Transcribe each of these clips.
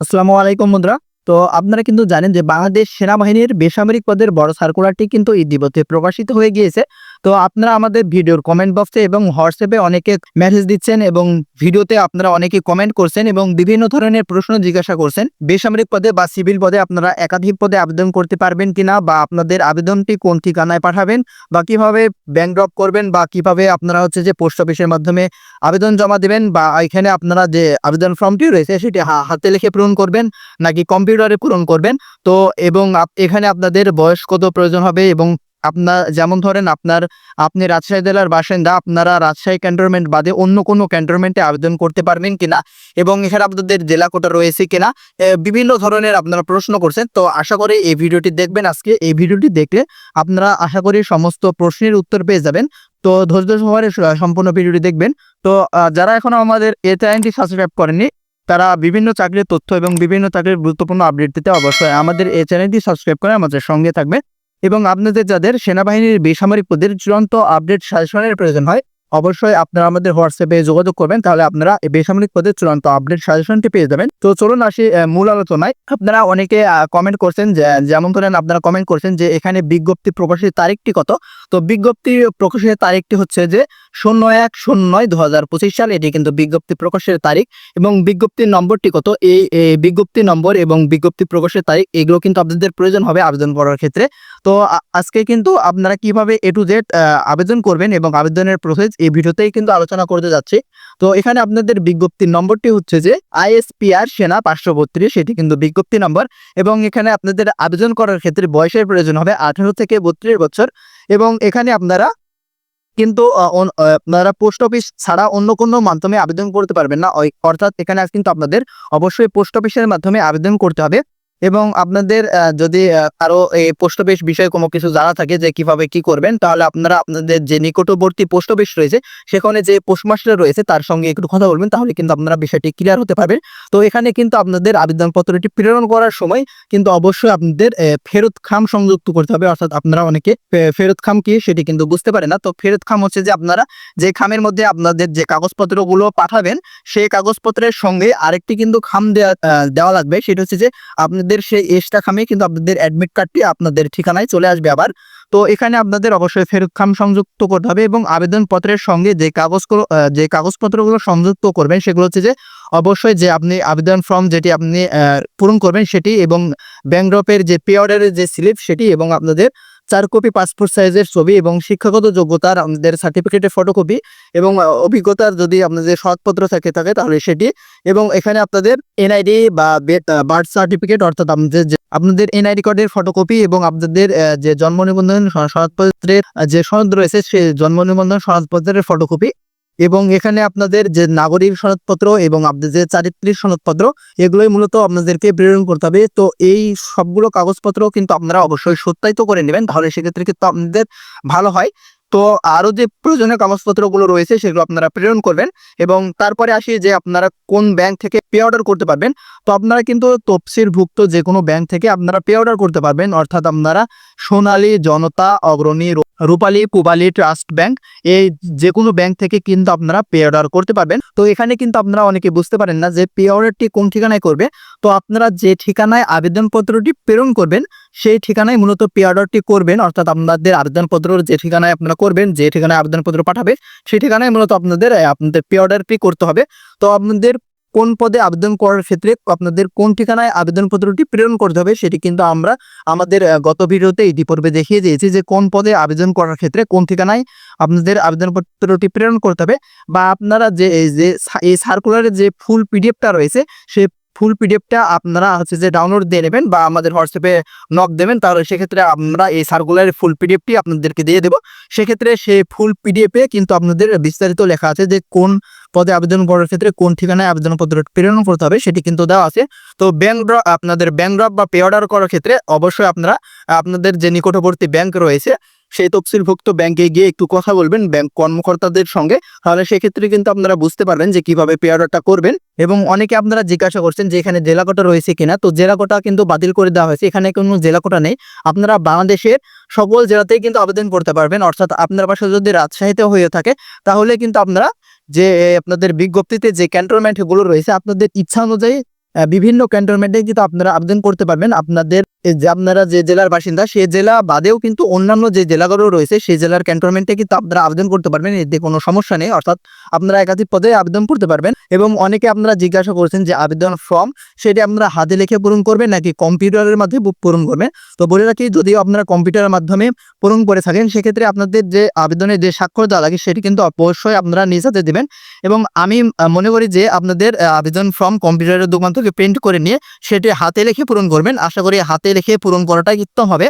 আসসালামু আলাইকুম মুদ্রা তো আপনারা কিন্তু জানেন যে বাংলাদেশ সেনাবাহিনীর বেসামরিক পদের বড় সার্কুলারটি কিন্তু ইতিমধ্যে প্রকাশিত হয়ে গিয়েছে। তো আপনারা আমাদের ভিডিওর কমেন্ট বক্সে এবং হোয়াটসঅ্যাপে অনেকে মেসেজ দিচ্ছেন এবং ভিডিওতে আপনারা অনেকে কমেন্ট করছেন এবং বিভিন্ন ধরনের প্রশ্ন জিজ্ঞাসা করছেন, বেসামরিক পদে বা সিভিল পদে আপনারা একাধিক পদে আবেদন করতে পারবেন কিনা বা আপনাদের আবেদনটি কোন ঠিকানায় পাঠাবেন বা কীভাবে ব্যাংক ড্রপ করবেন বা কীভাবে আপনারা হচ্ছে যে পোস্ট অফিসের মাধ্যমে আবেদন জমা দেবেন বা এখানে আপনারা যে আবেদন ফর্মটি রয়েছে সেটি হাতে লিখে পূরণ করবেন নাকি কম্পিউটারে পূরণ করবেন। তো এবং এখানে আপনাদের বয়স কত প্রয়োজন হবে এবং আপনার, যেমন ধরেন আপনার, আপনি রাজশাহী জেলার বাসিন্দা, আপনারা রাজশাহী ক্যান্টনমেন্ট বাদে অন্য কোনো ক্যান্টনমেন্টে আবেদন করতে পারবেন কিনা? এবং এখানে আপনাদের জেলা কোটা রয়েছে কিনা? বিভিন্ন ধরনের আপনারা প্রশ্ন করছেন, তো আশা করি এই ভিডিওটি দেখবেন আজকে। এই ভিডিওটি দেখলে আপনারা আশা করি সমস্ত প্রশ্নের উত্তর পেয়ে যাবেন। তো ধৈর্য সহকারে সম্পূর্ণ ভিডিওটি দেখবেন। তো যারা এখনও আমাদের এই চ্যানেলটি সাবস্ক্রাইব করেনি তারা বিভিন্ন চাকরির তথ্য এবং বিভিন্ন চাকরির গুরুত্বপূর্ণ আপডেট দিতে অবশ্যই আমাদের এই চ্যানেলটি সাবস্ক্রাইব করে আমাদের সঙ্গে থাকবে এবং আপনাদের যাদের সেনাবাহিনীর বেসামরিক পদের চূড়ান্ত আপডেট সাজেশনের প্রয়োজন হয় অবশ্যই আপনারা আমাদের হোয়াটসঅ্যাপে যোগাযোগ করবেন, তাহলে আপনারা বেসামরিক পদের চূড়ান্ত আপডেট সাজেশনটি পেয়ে যাবেন। তো চলুন আসি মূল আলোচনায়। আপনারা অনেকে কমেন্ট করছেন যেমন ধরেন আপনারা কমেন্ট করছেন যে, এখানে বিজ্ঞপ্তি প্রকাশের তারিখটি কত? তো বিজ্ঞপ্তি প্রকাশের তারিখটি হচ্ছে যে, শূন্য এক শূন্য নয় দু হাজার পঁচিশ সাল। এটি কিন্তু বিজ্ঞপ্তি প্রকাশের তারিখ এবং বিজ্ঞপ্তির নম্বরটি কত? এই বিজ্ঞপ্তি নম্বর এবং বিজ্ঞপ্তি প্রকাশের তারিখ, এগুলো কিন্তু আপনাদের প্রয়োজন হবে আবেদন করার ক্ষেত্রে। তো আজকে কিন্তু আপনারা কীভাবে এ টু জেড আবেদন করবেন এবং আবেদনের প্রসেস এই ভিডিওতেই কিন্তু আলোচনা করতে যাচ্ছি। তো এখানে আপনাদের বিজ্ঞপ্তির নম্বরটি হচ্ছে যে, আইএসপিআর সেনা পাঁচশো বত্রিশ সেটি কিন্তু বিজ্ঞপ্তি নম্বর। এবং এখানে আপনাদের আবেদন করার ক্ষেত্রে বয়সের প্রয়োজন হবে আঠারো থেকে বত্রিশ বছর। এবং এখানে আপনারা কিন্তু আপনারা পোস্ট অফিস ছাড়া অন্য কোনো মাধ্যমে আবেদন করতে পারবেন না। অর্থাৎ এখানে কিন্তু আপনাদের অবশ্যই পোস্ট অফিসের মাধ্যমে আবেদন করতে হবে। এবং আপনাদের যদি আরও এই পোস্ট অফিস বিষয়ে কোনো কিছু জানা থাকে যে কীভাবে কি করবেন, তাহলে আপনারা আপনাদের যে নিকটবর্তী পোস্ট অফিস রয়েছে, সেখানে যে পোস্টমাস্টার রয়েছে, তার সঙ্গে একটু কথা বলবেন, তাহলে কিন্তু আপনারা বিষয়টি ক্লিয়ার হতে পারবেন। তো এখানে কিন্তু আপনাদের আবেদনপত্রটি প্রেরণ করার সময় কিন্তু অবশ্যই আপনাদের ফেরত খাম সংযুক্ত করতে হবে, অর্থাৎ আপনারা অনেকে ফেরত খাম কি, সেটি কিন্তু বুঝতে পারে না। তো ফেরত খাম হচ্ছে যে আপনারা যে খামের মধ্যে আপনাদের যে কাগজপত্রগুলো পাঠাবেন, সেই কাগজপত্রের সঙ্গে আরেকটি কিন্তু খাম দেওয়া দেওয়া লাগবে, সেটা হচ্ছে যে আপনাদের সেই এক্সট্রা খামে কিন্তু আপনাদের অ্যাডমিট কার্ডটি আপনাদের ঠিকানায় চলে আসবে আবার। তো এখানে আপনাদের অবশ্যই ফেরত খাম সংযুক্ত করতে হবে এবং আবেদনপত্রের সঙ্গে যে কাগজগুলো যে কাগজপত্রগুলো সংযুক্ত করবেন সেগুলো হচ্ছে যে অবশ্যই যে আপনি আবেদন ফর্ম যেটি আপনি পূরণ করবেন সেটি এবং ব্যাংক ড্রপের যে পে অর্ডারের যে স্লিপ সেটি এবং আপনাদের চার কপি পাসপোর্ট সাইজের ছবি এবং শিক্ষাগত যোগ্যতার আমাদের সার্টিফিকেটের ফটোকপি এবং অভিজ্ঞতার যদি আপনাদের সৎপত্র থাকে থাকে, তাহলে সেটি এবং এখানে আপনাদের এনআইডি বা বার্থ সার্টিফিকেট অর্থাৎ আমাদের আপনাদের এনআইডি কার্ডের ফটোকপি এবং আপনাদের যে জন্ম নিবন্ধন সনদপত্রের যে সনদ রয়েছে সেই জন্ম নিবন্ধন সনদপত্রের ফটোকপি এবং এখানে আপনাদের যে নাগরিক সনদপত্র এবং আপনাদের যে চারিত্রিক সনদপত্র, এগুলোই মূলত আপনাদেরকে প্রেরণ করতে হবে। তো এই সবগুলো কাগজপত্র কিন্তু আপনারা অবশ্যই সত্যায়িত করে নেবেন, তাহলে সেক্ষেত্রে কিন্তু আপনাদের ভালো হয়। তো আরও যে প্রয়োজনীয় কাগজপত্রগুলো রয়েছে, সেগুলো আপনারা প্রেরণ করবেন এবং তারপরে আসি যে আপনারা কোন ব্যাংক থেকে পে অর্ডার করতে পারবেন। তো আপনারা কিন্তু তফসিলভুক্ত যে কোনো ব্যাংক থেকে আপনারা পে অর্ডার করতে পারবেন। অর্থাৎ আপনারা সোনালী জনতা অগ্রণী রূপালী, পুবালী ট্রাস্ট ব্যাংক, এই যে কোনো ব্যাংক থেকে কিন্তু আপনারা পে অর্ডার করতে পারবেন। তো এখানে কিন্তু আপনারা অনেকে বুঝতে পারেন না যে পে অর্ডারটি কোন ঠিকানায় করবে। তো আপনারা যে ঠিকানায় আবেদনপত্রটি প্রেরণ করবেন, সেই ঠিকানায় মূলত পে অর্ডারটি করবেন, অর্থাৎ আপনাদের আবেদনপত্র যে ঠিকানায় আপনারা করবেন, যে ঠিকানায় আবেদনপত্র পাঠাবে, সেই ঠিকানায় মূলত আপনাদের আপনাদের পে অর্ডারটি করতে হবে। তো আপনাদের কোন পদে আবেদন করার ক্ষেত্রে আপনাদের কোন ঠিকানায় আবেদনপত্রটি প্রেরণ করতে হবে সেটি কিন্তু আমরা আমাদের গত ভিডিওতে ইতিপূর্বে দেখিয়ে দিয়েছি যে কোন পদে আবেদন করার ক্ষেত্রে কোন ঠিকানায় আপনাদের আবেদনপত্রটি প্রেরণ করতে হবে বা আপনারা যে, এই যে, এই সার্কুলারের যে ফুল পিডিএফটা রয়েছে সেই ফুল পিডিএফটা আপনারা হচ্ছে যে ডাউনলোড দিয়ে নেবেন বা আমাদের হোয়াটসঅ্যাপে নক দেবেন, তাহলে সেক্ষেত্রে আমরা এই সার্কুলারের ফুল পিডিএফটি আপনাদেরকে দিয়ে দেবো। সেক্ষেত্রে সেই ফুল পিডিএফে কিন্তু আপনাদের বিস্তারিত লেখা আছে যে কোন পদে আবেদন করার ক্ষেত্রে কোন ঠিকানায় আবেদনপত্র প্রেরণ করতে হবে, সেটি কিন্তু দেওয়া আছে। তো ব্যাংক আপনাদের ব্যাংক ড্রপ বা পে অর্ডার করার ক্ষেত্রে অবশ্যই আপনারা, আপনাদের যে নিকটবর্তী ব্যাংক রয়েছে সেই তফসিলভুক্ত ব্যাংকে গিয়ে একটু কথা বলবেন ব্যাংক কর্মকর্তাদের সঙ্গে। তাহলে সেক্ষেত্রে কিন্তু আপনারা বুঝতে পারবেন যে কীভাবে পে অর্ডারটা করবেন এবং অনেকে আপনারা জিজ্ঞাসা করছেন যে এখানে জেলা কোটা রয়েছে কিনা। তো জেলা কোটা কিন্তু বাতিল করে দেওয়া হয়েছে। এখানে কোনো জেলা কোটা নেই। আপনারা বাংলাদেশের সকল জেলাতেই কিন্তু আবেদন করতে পারবেন। অর্থাৎ আপনার পাশে যদি রাজশাহীতে হয়ে থাকে, তাহলে কিন্তু আপনারা যে আপনাদের বিজ্ঞপ্তিতে যে ক্যান্টনমেন্টগুলো রয়েছে, আপনাদের ইচ্ছা অনুযায়ী বিভিন্ন ক্যান্টনমেন্টে কিন্তু আপনারা আবেদন করতে পারবেন। আপনাদের যে আপনারা যে জেলার বাসিন্দা, সে জেলা বাদেও কিন্তু অন্যান্য যে জেলাগুলো রয়েছে সেই জেলার ক্যান্টনমেন্টে কিন্তু আপনারা আবেদন করতে পারবেন। এতে কোনো সমস্যা নেই। অর্থাৎ আপনারা একাধিক পদে আবেদন করতে পারবেন এবং অনেকে আপনারা জিজ্ঞাসা করছেন যে আবেদন ফর্ম সেটি আপনারা হাতে লিখে পূরণ করবেন নাকি কম্পিউটারের মাধ্যমে পূরণ করবেন? তো বলে রাখি, যদিও আপনারা কম্পিউটারের মাধ্যমে পূরণ করে থাকেন, সেক্ষেত্রে আপনাদের যে আবেদনের যে স্বাক্ষর দেওয়া লাগে, সেটি কিন্তু অবশ্যই আপনারা নিজ হাতে দেবেন। এবং আমি মনে করি যে আপনাদের আবেদন ফর্ম কম্পিউটারের দোকান থেকে প্রিন্ট করে নিয়ে সেটি হাতে লিখে পূরণ করবেন। আশা করি হাতে লিখে পূরণ করাটাই উত্তম হবে।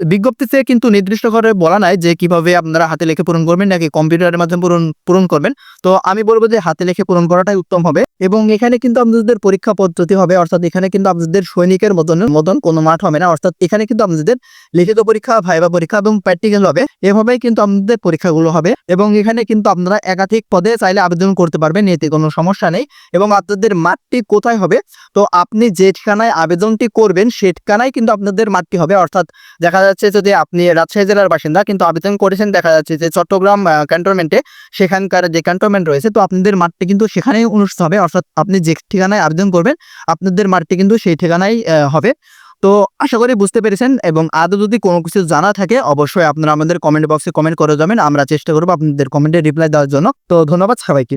বিজ্ঞপ্তিতে কিন্তু নির্দিষ্ট করে বলা নাই যে কীভাবে আপনারা হাতে লিখে পূরণ করবেন নাকি কম্পিউটারের মাধ্যমে পূরণ পূরণ করবেন। তো আমি বলব যে হাতে লিখে পূরণ করাটাই উত্তম হবে এবং এখানে কিন্তু আপনাদের পরীক্ষা পদ্ধতি হবে, অর্থাৎ এখানে কিন্তু আপনাদের সৈনিকের মতন মতন কোনো মাঠ হবে না। অর্থাৎ এখানে কিন্তু আপনাদের লিখিত পরীক্ষা, ভাইবা পরীক্ষা এবং প্র্যাকটিক্যাল হবে। এভাবেই কিন্তু আপনাদের পরীক্ষাগুলো হবে এবং এখানে কিন্তু আপনারা একাধিক পদে চাইলে আবেদন করতে পারবেন, এতে কোনো সমস্যা নেই। এবং আপনাদের মাঠটি কোথায় হবে? তো আপনি যে ঠিকানায় আবেদনটি করবেন সেই ঠিকানায় কিন্তু আপনাদের মাঠটি হবে। অর্থাৎ দেখা যাচ্ছে যদি আপনি রাজশাহী জেলার বাসিন্দা, কিন্তু আবেদন করেছেন দেখা যাচ্ছে যে চট্টগ্রাম ক্যান্টনমেন্টে সেখানকার যে ক্যান্টনমেন্ট রয়েছে, তো আপনাদের মাঠটি কিন্তু সেখানেই অনুষ্ঠিত হবে। অর্থাৎ আপনি যে ঠিকানায় আবেদন করবেন, আপনাদের মাঠটি কিন্তু সেই ঠিকানায় হবে। তো আশা করি বুঝতে পেরেছেন এবং আদৌ যদি কোনো কিছু জানা থাকে, অবশ্যই আপনারা আমাদের কমেন্ট বক্সে কমেন্ট করে যাবেন। আমরা চেষ্টা করব আপনাদের কমেন্টে রিপ্লাই দেওয়ার জন্য। তো ধন্যবাদ সবাইকে।